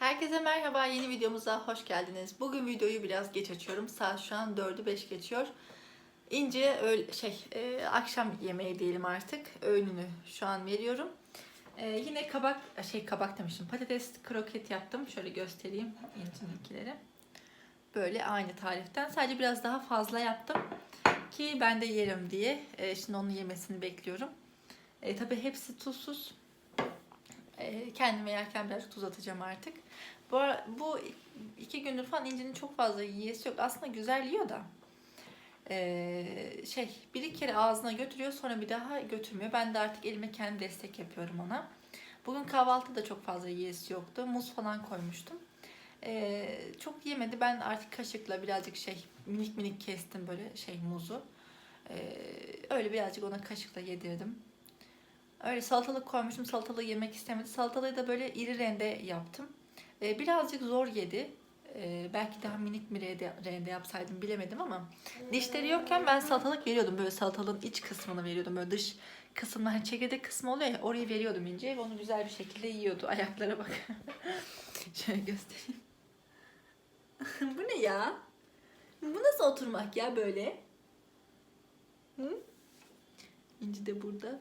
Herkese merhaba, yeni videomuza hoş geldiniz. Bugün videoyu biraz geç açıyorum. Saat şu an 4'ü 5 geçiyor. İnce öğle, şey, e, akşam yemeği diyelim artık. Öğününü şu an veriyorum. E, yine kabak, şey kabak demişim. Patates kroket yaptım. Şöyle göstereyim İnci'ninkileri. Böyle aynı tariften. Sadece biraz daha fazla yaptım. Ki ben de yerim diye. E, şimdi onun yemesini bekliyorum. E, tabii hepsi tuzsuz. E, kendime yerken biraz tuz atacağım artık. Bu, bu iki gündür falan incinin çok fazla yiyesi yok. Aslında güzel yiyor da. e, şey bir kere ağzına götürüyor sonra bir daha götürmüyor. Ben de artık elime kendi destek yapıyorum ona. Bugün kahvaltıda çok fazla yiyesi yoktu. Muz falan koymuştum. E, çok yemedi. Ben artık kaşıkla birazcık şey minik minik kestim böyle şey muzu. E, öyle birazcık ona kaşıkla yedirdim. Öyle salatalık koymuştum. Salatalığı yemek istemedi. Salatalığı da böyle iri rende yaptım. Ee, birazcık zor yedi. Ee, belki daha minik bir rende, rende yapsaydım bilemedim ama dişleri yokken ben salatalık veriyordum. Böyle salatalığın iç kısmını veriyordum. Böyle dış kısımlar hani çekirdek kısmı oluyor ya orayı veriyordum ince onu güzel bir şekilde yiyordu. Ayaklara bak. Şöyle göstereyim. Bu ne ya? Bu nasıl oturmak ya böyle? Hı? İnci de burada.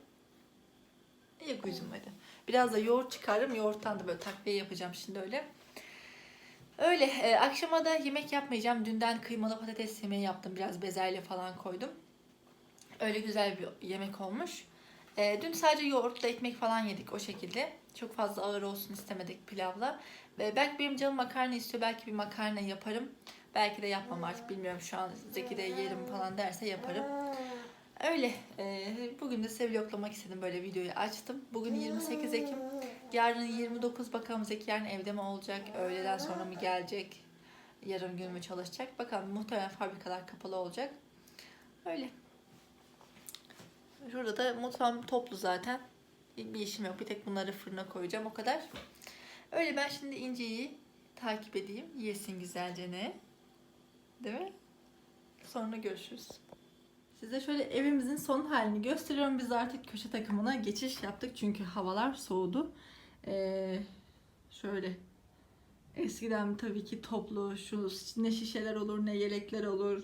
Yok üzülmedi. Biraz da yoğurt çıkarırım. Yoğurttan da böyle takviye yapacağım şimdi öyle. Öyle. e, akşama da yemek yapmayacağım. Dünden kıymalı patates yemeği yaptım. Biraz bezelye falan koydum. Öyle güzel bir yemek olmuş. E, dün sadece yoğurtla ekmek falan yedik o şekilde. Çok fazla ağır olsun istemedik pilavla. Ve belki benim canım makarna istiyor. Belki bir makarna yaparım. Belki de yapmam artık bilmiyorum şu an Zeki de yerim falan derse yaparım. Öyle. e, bugün de size vloglamak istedim. Böyle videoyu açtım. Bugün 28 Ekim. Yarın 29 bakalım Zeki yarın evde mi olacak? Öğleden sonra mı gelecek? Yarın gün mü çalışacak? Bakalım muhtemelen fabrikalar kapalı olacak. Öyle. Şurada da mutfağım toplu zaten. Bir işim yok. Bir tek bunları fırına koyacağım. O kadar. Öyle ben şimdi İnci'yi takip edeyim. Yesin güzelce ne? Değil mi? Sonra görüşürüz. Size şöyle evimizin son halini gösteriyorum. Biz artık köşe takımına geçiş yaptık. Çünkü havalar soğudu. Ee, şöyle eskiden tabii ki toplu şu ne şişeler olur ne yelekler olur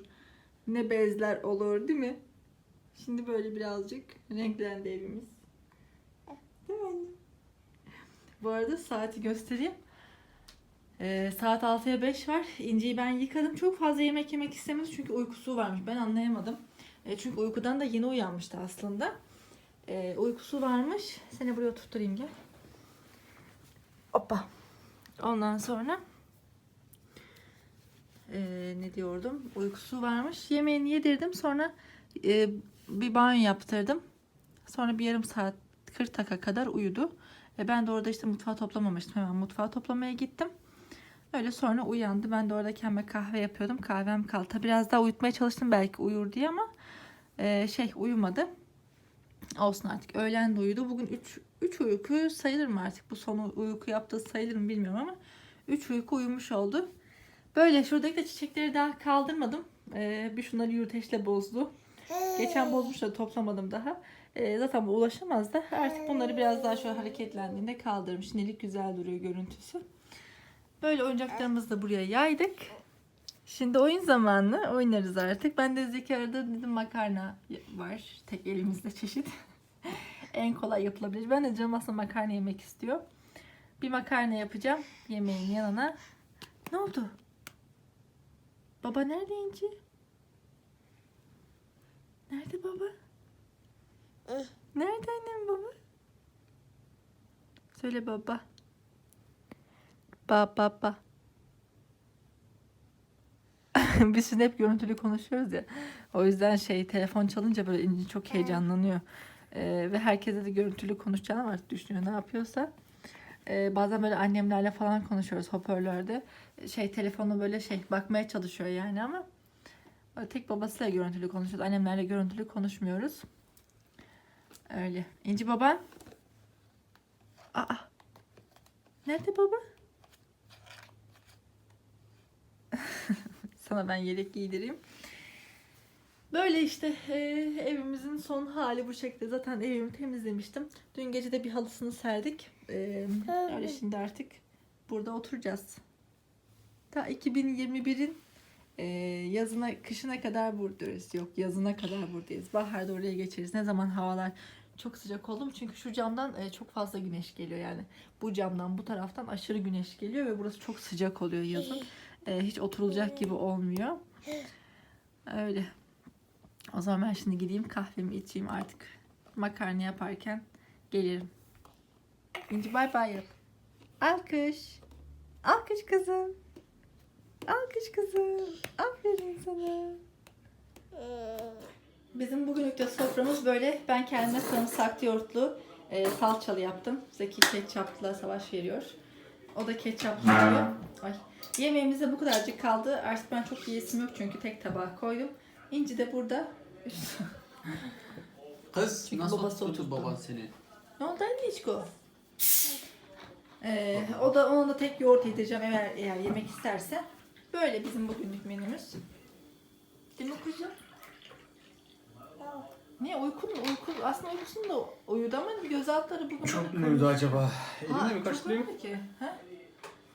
ne bezler olur değil mi? Şimdi böyle birazcık renklendi evimiz. Değil mi? Bu arada saati göstereyim. Ee, saat 6'ya 5 var. İnci'yi ben yıkadım. Çok fazla yemek yemek istemedi çünkü uykusu varmış. Ben anlayamadım. E, çünkü uykudan da yeni uyanmıştı aslında. E, uykusu varmış. Seni buraya oturtturayım gel. Hoppa. Ondan sonra e, ne diyordum? Uykusu varmış. Yemeğini yedirdim. Sonra e, bir banyo yaptırdım. Sonra bir yarım saat 40 dakika kadar uyudu. E, ben de orada işte mutfağı toplamamıştım. Hemen mutfağı toplamaya gittim. Öyle sonra uyandı. Ben de orada kendime kahve yapıyordum. Kahvem kaldı. Biraz daha uyutmaya çalıştım belki uyur diye ama e, şey uyumadı. Olsun artık. Öğlen de uyudu. Bugün 3 3 uyku sayılır mı artık? Bu son uyku yaptığı sayılır mı bilmiyorum ama 3 uyku uyumuş oldu. Böyle şuradaki de çiçekleri daha kaldırmadım. E, bir şunları yürüteçle bozdu. Geçen bozmuş da toplamadım daha. E, zaten bu ulaşamaz da artık bunları biraz daha şöyle hareketlendiğinde kaldırırım. Şimdilik güzel duruyor görüntüsü. Böyle oyuncaklarımızı da buraya yaydık. Şimdi oyun zamanı oynarız artık. Ben de Zeki arada dedim makarna var. Tek elimizde çeşit. en kolay yapılabilir. Ben de canım aslında makarna yemek istiyor. Bir makarna yapacağım yemeğin yanına. Ne oldu? Baba nerede İnci? Nerede baba? Nerede annem baba? Söyle baba. Ba ba ba. Biz şimdi hep görüntülü konuşuyoruz ya. O yüzden şey telefon çalınca böyle İnci çok heyecanlanıyor. Ee, ve herkese de görüntülü konuşacağını artık düşünüyor ne yapıyorsa. Ee, bazen böyle annemlerle falan konuşuyoruz hoparlörde. Şey telefonu böyle şey bakmaya çalışıyor yani ama böyle tek babasıyla görüntülü konuşuyoruz. Annemlerle görüntülü konuşmuyoruz. Öyle. İnci baban? Aa. Nerede baba? Ben yelek giydireyim. Böyle işte e, evimizin son hali bu şekilde. Zaten evimi temizlemiştim. Dün gece de bir halısını serdik. E, öyle şimdi artık burada oturacağız. Ta 2021'in e, yazına, kışına kadar buradayız. Yok yazına kadar buradayız. Baharda oraya geçeriz. Ne zaman havalar çok sıcak oldu mu? Çünkü şu camdan e, çok fazla güneş geliyor yani. Bu camdan bu taraftan aşırı güneş geliyor ve burası çok sıcak oluyor yazın. E, hiç oturulacak gibi olmuyor. Öyle. O zaman ben şimdi gideyim kahvemi içeyim artık. Makarna yaparken gelirim. İnci bay bay yap. Alkış. Alkış kızım. Alkış kızım. Aferin sana. Bizim bugünlük de soframız böyle. Ben kendime sarımsaklı yoğurtlu e, salçalı yaptım. Zeki ketçapla savaş veriyor. O da ketçaplı yiyor. Ay. Yemeğimiz de bu kadarcık kaldı. Artık ben çok yiyesim yok çünkü tek tabağa koydum. İnci de burada. Kız Çünkü nasıl babası tuttu oturttu. baban seni? ne oldu anneciğim? Ee, o da ona da tek yoğurt yedireceğim eğer, eğer yemek isterse. Böyle bizim bugünlük menümüz. Değil mi kuzum? Niye uykun uyku aslında uykusunu da uyudu ama göz altları bugün Çok mu uyudu acaba? Elimle mi çok kaçtırayım? uyumadı ki. Ha?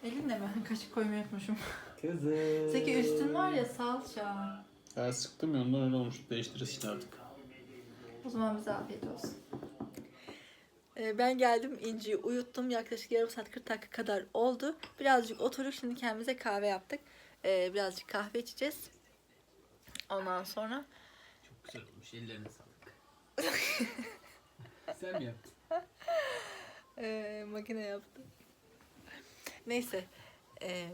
Elinle mi? Kaşık koymayı unutmuşum. Kızım. Zeki üstün var ya salça. Ha sıktım ya ondan öyle olmuş. Değiştiririz şimdi artık. O zaman bize afiyet olsun. Ee, Ben geldim İnci'yi uyuttum. Yaklaşık yarım saat 40 dakika kadar oldu. Birazcık oturduk. Şimdi kendimize kahve yaptık. Ee, Birazcık kahve içeceğiz. Ondan sonra Çok güzel olmuş. Ellerine sağlık. Sen mi yaptın? Ee, makine yaptı. Neyse. Ee,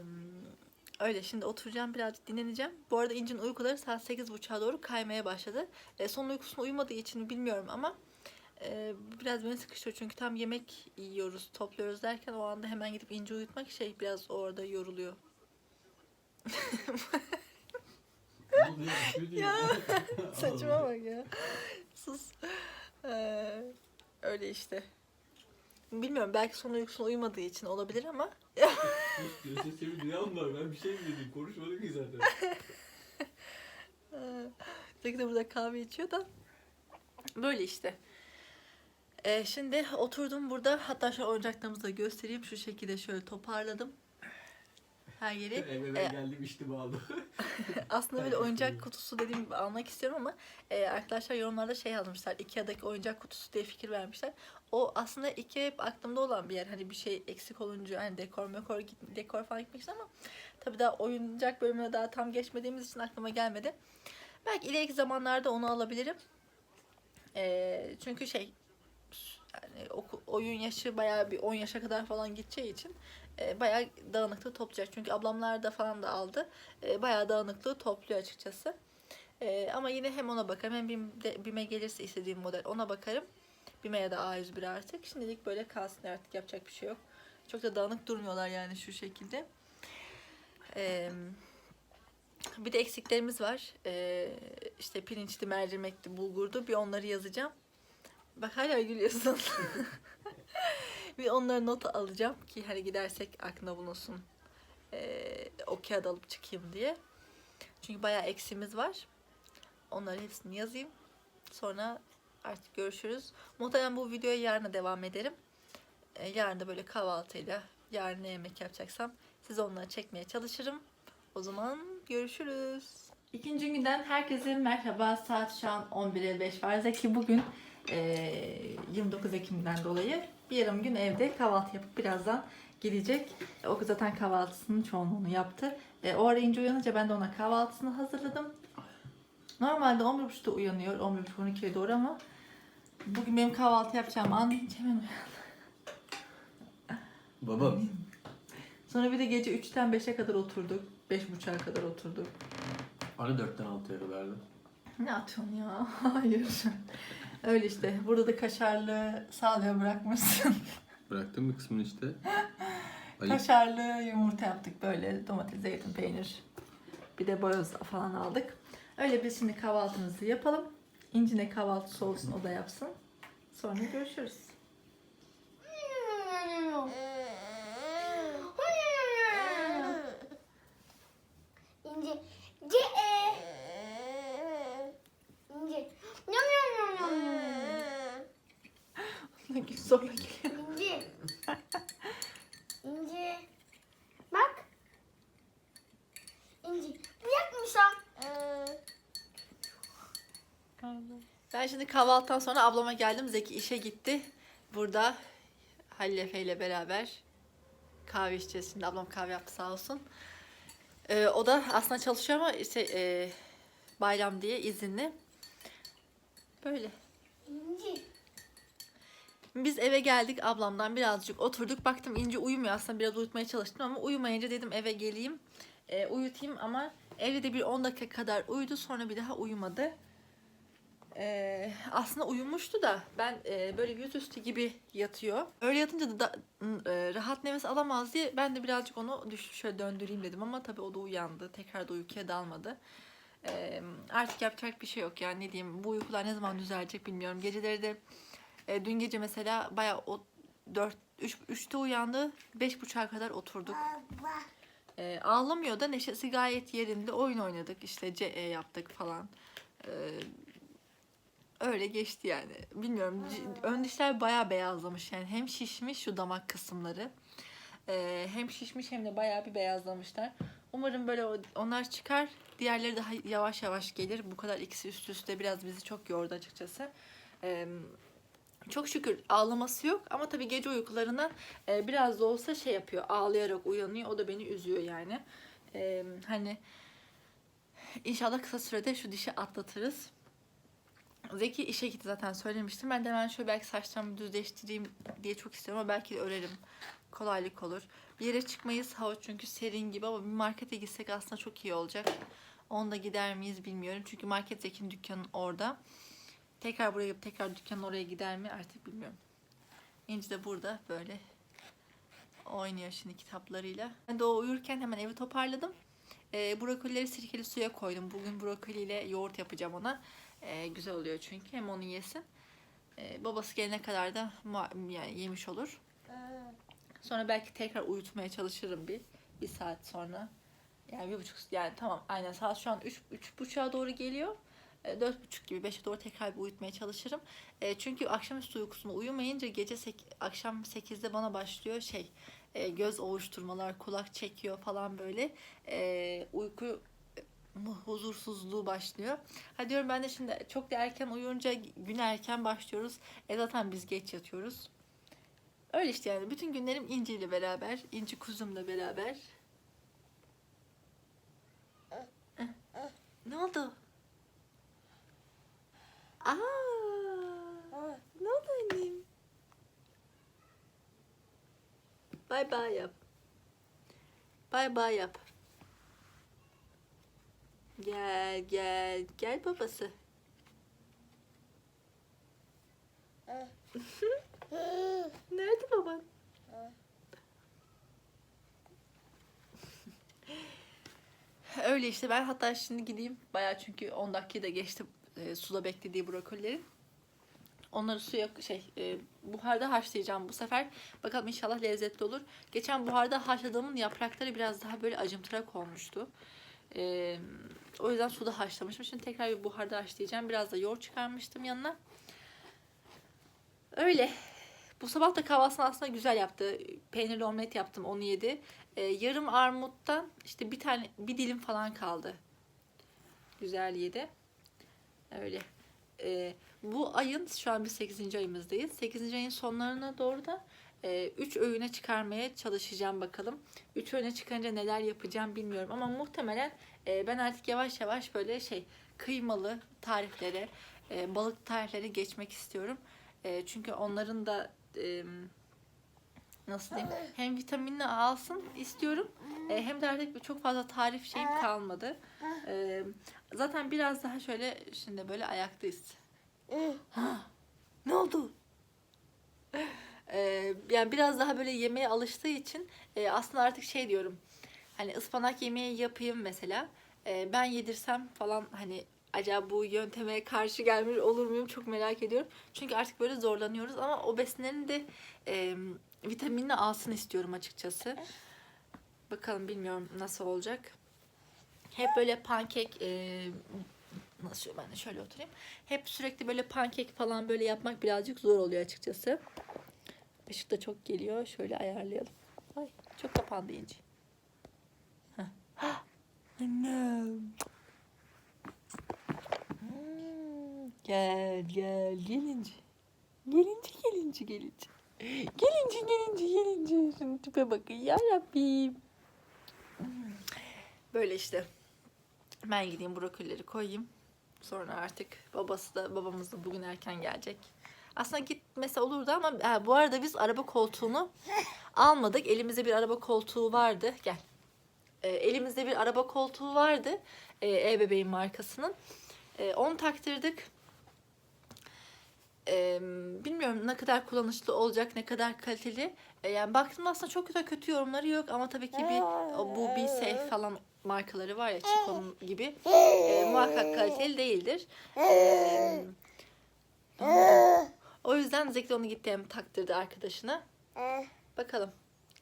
öyle şimdi oturacağım birazcık dinleneceğim. Bu arada İnci'nin uykuları saat 8.30'a doğru kaymaya başladı. Ee, son uykusunu uyumadığı için bilmiyorum ama e, biraz beni sıkıştırıyor. Çünkü tam yemek yiyoruz, topluyoruz derken o anda hemen gidip İnci uyutmak şey biraz orada yoruluyor. Ya saçma bak ya. Sus. Ee, öyle işte. Bilmiyorum belki son uykusuna uyumadığı için olabilir ama Sesimi duyan var. Ben bir şey mi dedim? Konuşmadım ki zaten. Zeki de burada kahve içiyor da. Böyle işte. Ee, şimdi oturdum burada. Hatta şu oyuncaklarımızı da göstereyim. Şu şekilde şöyle toparladım. Her yeri. Eve ben geldim içtim aldım. Aslında böyle oyuncak kutusu dediğim gibi almak istiyorum ama e, arkadaşlar yorumlarda şey yazmışlar. Ikea'daki oyuncak kutusu diye fikir vermişler. O aslında Ikea hep aklımda olan bir yer. Hani bir şey eksik olunca hani dekor mekor dekor falan gitmek için ama tabii daha oyuncak bölümüne daha tam geçmediğimiz için aklıma gelmedi. Belki ileriki zamanlarda onu alabilirim. E, çünkü şey oyun yaşı bayağı bir 10 yaşa kadar falan gideceği için e, bayağı dağınıklığı toplayacak. Çünkü ablamlar da falan da aldı. E, bayağı dağınıklığı topluyor açıkçası. E, ama yine hem ona bakarım hem BİM'de, BİM'e gelirse istediğim model ona bakarım. BİM'e ya da A101 artık. Şimdilik böyle kalsın artık yapacak bir şey yok. Çok da dağınık durmuyorlar yani şu şekilde. E, bir de eksiklerimiz var. E, işte pirinçli, mercimekli, bulgurdu. Bir onları yazacağım. Bak hala gülüyorsun. bir onları not alacağım ki hani gidersek aklına bulunsun. Ee, o kağıt alıp çıkayım diye. Çünkü bayağı eksimiz var. Onları hepsini yazayım. Sonra artık görüşürüz. Muhtemelen bu videoya yarına devam ederim. Ee, yarın da böyle kahvaltıyla yarın ne yemek yapacaksam size onları çekmeye çalışırım. O zaman görüşürüz. İkinci günden herkese merhaba. Saat şu an 11.55 var. Zeki bugün eee, 29 Ekim'den dolayı bir yarım gün evde kahvaltı yapıp birazdan gidecek. O zaten kahvaltısının çoğunluğunu yaptı. E, o ara ince uyanınca ben de ona kahvaltısını hazırladım. Normalde 11.30'da uyanıyor. 11.30-12'ye doğru ama bugün benim kahvaltı yapacağım an hiç hemen uyandı. Babam. Sonra bir de gece 3'ten 5'e kadar oturduk. 5.30'a kadar oturduk. Hani 4'ten 6'ya kadardı. Ne atıyorsun ya? Hayır. Öyle işte. Burada da kaşarlı salya bırakmışsın. Bıraktım bir kısmını işte. Ayıp. kaşarlı yumurta yaptık böyle. Domates, zeytin, peynir. Bir de boyoz falan aldık. Öyle biz şimdi kahvaltımızı yapalım. İncine kahvaltısı olsun o da yapsın. Sonra görüşürüz. İnci. C e. İnci. Yum yum yum yum. Sonra geliyor. İnci. İnci. Şimdi kahvaltıdan sonra ablama geldim. Zeki işe gitti. Burada Halil Efe ile beraber kahve içeceğiz. Şimdi ablam kahve yaptı sağ olsun. Ee, o da aslında çalışıyor ama işte e, bayram diye izinli. Böyle. İnci. Biz eve geldik ablamdan birazcık oturduk. Baktım İnci uyumuyor aslında biraz uyutmaya çalıştım ama uyumayınca dedim eve geleyim e, uyutayım ama evde de bir 10 dakika kadar uyudu sonra bir daha uyumadı. E, aslında uyumuştu da ben e, böyle yüzüstü gibi yatıyor. Öyle yatınca da, da e, rahat nefes alamaz diye ben de birazcık onu düş şöyle döndüreyim dedim ama tabii o da uyandı. Tekrar da uykuya dalmadı. E, artık yapacak bir şey yok yani ne diyeyim bu uykular ne zaman düzelecek bilmiyorum. Geceleri de e, dün gece mesela bayağı o 4 3 3'te uyandı. 5.30'a kadar oturduk. Baba. E, ağlamıyor da neşesi gayet yerinde. Oyun oynadık işte CE yaptık falan. E, öyle geçti yani. Bilmiyorum. Ön dişler bayağı beyazlamış yani. Hem şişmiş şu damak kısımları. E, hem şişmiş hem de bayağı bir beyazlamışlar. Umarım böyle onlar çıkar. Diğerleri daha yavaş yavaş gelir. Bu kadar ikisi üst üste biraz bizi çok yordu açıkçası. E, çok şükür ağlaması yok ama tabii gece uykularına e, biraz da olsa şey yapıyor. Ağlayarak uyanıyor. O da beni üzüyor yani. E, hani inşallah kısa sürede şu dişi atlatırız. Zeki işe gitti zaten söylemiştim. Ben de hemen şöyle belki saçlarımı düzleştireyim diye çok istiyorum ama belki de örerim. Kolaylık olur. Bir yere çıkmayız. Hava çünkü serin gibi ama bir markete gitsek aslında çok iyi olacak. Onu da gider miyiz bilmiyorum. Çünkü market Zeki'nin dükkanı orada. Tekrar buraya tekrar dükkanın oraya gider mi artık bilmiyorum. İnci de burada böyle oynuyor şimdi kitaplarıyla. Ben de o uyurken hemen evi toparladım. Ee, brokolileri sirkeli suya koydum. Bugün brokoliyle yoğurt yapacağım ona. Ee, güzel oluyor çünkü hem onu yesin. Ee, babası gelene kadar da yani yemiş olur. Sonra belki tekrar uyutmaya çalışırım bir. Bir saat sonra. Yani bir buçuk yani tamam aynen saat şu an üç, üç buçuğa doğru geliyor. E, Dört buçuk gibi beşe doğru tekrar bir uyutmaya çalışırım. E, çünkü akşamüstü uykusunda uyumayınca gece sek, akşam sekizde bana başlıyor şey e, göz ovuşturmalar, kulak çekiyor falan böyle. E, uyku e, huzursuzluğu başlıyor. Ha diyorum ben de şimdi çok da erken uyuyunca gün erken başlıyoruz. E zaten biz geç yatıyoruz. Öyle işte yani bütün günlerim İnci ile beraber, İnci kuzumla beraber. Ne oldu? Aa, ne oldu annem? Bay bay yap. Bay bay yap. Gel gel gel babası. Nerede baban? Öyle işte ben hatta şimdi gideyim. Bayağı çünkü 10 dakikayı da geçti e, suda beklediği brokolilerin. Onları suya şey e, buharda haşlayacağım bu sefer. Bakalım inşallah lezzetli olur. Geçen buharda haşladığımın yaprakları biraz daha böyle acımtırak olmuştu. E, o yüzden suda haşlamışım. Şimdi tekrar bir buharda haşlayacağım. Biraz da yoğurt çıkarmıştım yanına. Öyle. Bu sabah da kahvaltısını aslında güzel yaptı. Peynirli omlet yaptım onu yedi. Ee, yarım armuttan işte bir tane bir dilim falan kaldı. Güzel yedi. Öyle. Ee, bu ayın şu an biz 8. ayımızdayız. 8. ayın sonlarına doğru da 3 öğüne çıkarmaya çalışacağım bakalım. 3 öğüne çıkınca neler yapacağım bilmiyorum ama muhtemelen e, ben artık yavaş yavaş böyle şey kıymalı tariflere, e, balık tariflere geçmek istiyorum. E, çünkü onların da e, nasıl diyeyim hem vitaminini alsın istiyorum e, hem de artık çok fazla tarif şeyim kalmadı. E, zaten biraz daha şöyle şimdi böyle ayaktayız. Ne oldu? E, yani biraz daha böyle yemeğe alıştığı için e, aslında artık şey diyorum. Hani ıspanak yemeği yapayım mesela. E, ben yedirsem falan hani acaba bu yönteme karşı gelmiş olur muyum çok merak ediyorum. Çünkü artık böyle zorlanıyoruz ama o besinlerin de e, vitaminini alsın istiyorum açıkçası. Bakalım bilmiyorum nasıl olacak. Hep böyle pankek e, nasıl ben de şöyle oturayım. Hep sürekli böyle pankek falan böyle yapmak birazcık zor oluyor açıkçası. Işık da çok geliyor. Şöyle ayarlayalım. Ay çok kapandı inci. Annem. Hmm, Gel gel gelince. Gelince gelince gelince. Gelince gelince gelince. Şunun tipe bakın ya Rabbim. Böyle işte. Ben gideyim brokolileri koyayım. Sonra artık babası da babamız da bugün erken gelecek. Aslında gitmese olurdu ama ha, bu arada biz araba koltuğunu almadık. Elimizde bir araba koltuğu vardı. Gel. Ee, elimizde bir araba koltuğu vardı. Ee, E-Bebeğin markasının. Ee, onu taktırdık. Ee, bilmiyorum ne kadar kullanışlı olacak, ne kadar kaliteli. Ee, yani baktım aslında çok da kötü yorumları yok ama tabii ki bir bu bir safe falan markaları var ya Chico'nun gibi. Ee, muhakkak kaliteli değildir. O yüzden Zeki onu gitti hem taktırdı arkadaşına. Bakalım.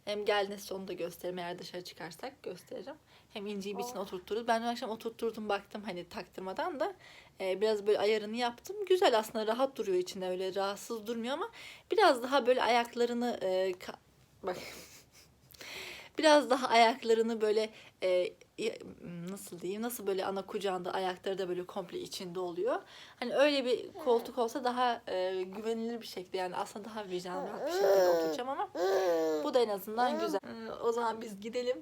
Hem geldiğinde size onu da gösteririm. Eğer dışarı çıkarsak gösteririm. Hem inciyi bir içine oturttururuz. Ben dün akşam oturtturdum baktım hani taktırmadan da. Ee, biraz böyle ayarını yaptım. Güzel aslında rahat duruyor içinde öyle rahatsız durmuyor ama biraz daha böyle ayaklarını e, bak biraz daha ayaklarını böyle e, nasıl diyeyim nasıl böyle ana kucağında ayakları da böyle komple içinde oluyor. Hani öyle bir koltuk olsa daha e, güvenilir bir şekilde yani aslında daha vicdan rahat bir şekilde oturacağım ama bu da en azından güzel. O zaman biz gidelim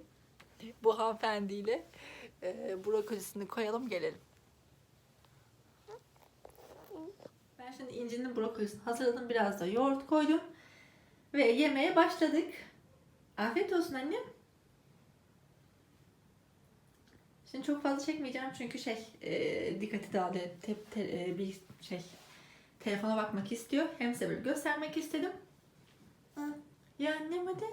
bu hanımefendiyle e, brokolisini koyalım gelelim. Ben şimdi incinin brokolisini hazırladım. Biraz da yoğurt koydum. Ve yemeye başladık. Afiyet olsun annem. Şimdi çok fazla çekmeyeceğim çünkü şey e, dikkati dağıldı. Te, te- e, bir şey telefona bakmak istiyor. Hem size böyle göstermek istedim. Ya annem hadi.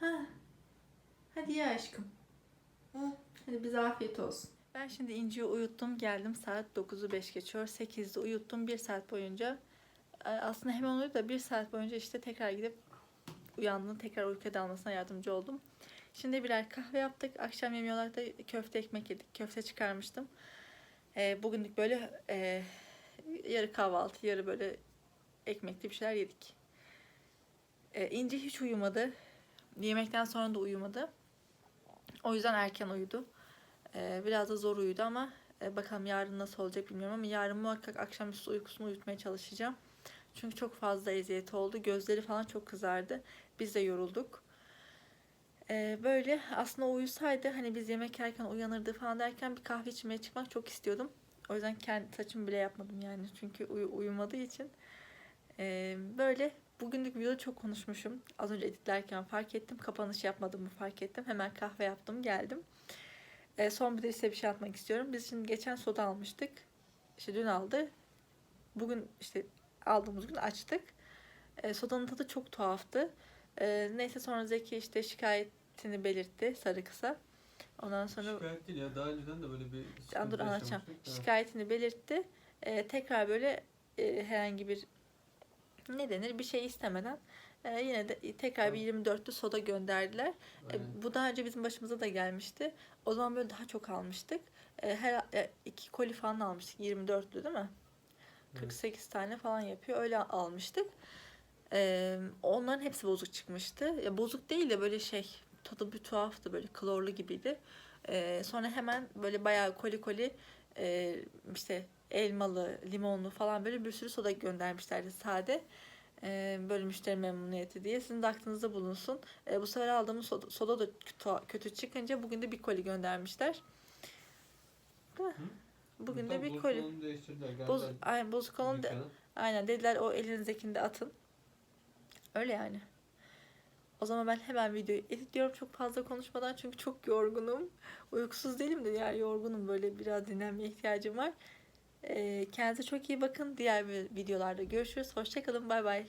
Ha. Hadi ya aşkım. Hadi bize afiyet olsun. Ben şimdi İnci'yi uyuttum geldim saat 9'u 5 geçiyor. 8'de uyuttum 1 saat boyunca. Ee, Aslında hemen uyudu da 1 saat boyunca işte tekrar gidip uyandığında tekrar uykuya dalmasına yardımcı oldum. Şimdi birer kahve yaptık. Akşam yemeği olarak da köfte ekmek yedik. Köfte çıkarmıştım. Ee, bugünlük böyle e, yarı kahvaltı yarı böyle ekmekli bir şeyler yedik. Ee, İnci hiç uyumadı. Yemekten sonra da uyumadı. O yüzden erken uyudu. Ee, biraz da zor uyudu ama e, bakalım yarın nasıl olacak bilmiyorum ama yarın muhakkak akşamüstü uykusunu uyutmaya çalışacağım. Çünkü çok fazla eziyeti oldu. Gözleri falan çok kızardı. Biz de yorulduk. Ee, böyle aslında uyusaydı hani biz yemek yerken uyanırdı falan derken bir kahve içmeye çıkmak çok istiyordum. O yüzden kendi saçımı bile yapmadım yani. Çünkü uyu- uyumadığı için. Ee, böyle bugünlük videoda çok konuşmuşum. Az önce editlerken fark ettim. Kapanış yapmadığımı fark ettim. Hemen kahve yaptım geldim. Ee, son bir de size bir şey atmak istiyorum. Biz şimdi geçen soda almıştık. İşte dün aldı. Bugün işte aldığımız gün açtık. Ee, sodanın tadı çok tuhaftı. Ee, neyse sonra Zeki işte şikayetini belirtti sarı kısa. Ondan sonra Şikayet değil ya. Daha önceden de böyle bir Dur, sıkıntı anlatacağım. yaşamıştık da. Şikayetini belirtti. Ee, tekrar böyle e, herhangi bir ne denir bir şey istemeden e, yine de tekrar bir 24'lü soda gönderdiler. E, bu daha önce bizim başımıza da gelmişti. O zaman böyle daha çok almıştık. E, her e, iki koli falan almıştık. 24'lü değil mi? Evet. 48 tane falan yapıyor. Öyle almıştık. E, onların hepsi bozuk çıkmıştı. Ya bozuk değil de böyle şey tadı bir tuhaftı böyle klorlu gibiydi. E, sonra hemen böyle bayağı koli koli e, işte elmalı, limonlu falan böyle bir sürü soda göndermişlerdi sade. E, böyle müşteri memnuniyeti diye. Sizin de aklınızda bulunsun. E, bu sefer aldığımız soda, soda da kötü, kötü çıkınca bugün de bir koli göndermişler. Değil Bugün de Tam bir koli. Boz, aynen bozuk olan Dükkana. aynen dediler o elinizdekini de atın. Öyle yani. O zaman ben hemen videoyu editliyorum çok fazla konuşmadan çünkü çok yorgunum. Uykusuz değilim de yani yorgunum böyle biraz dinlenmeye ihtiyacım var. Ee, kendinize çok iyi bakın. Diğer videolarda görüşürüz. Hoşçakalın. Bay bay.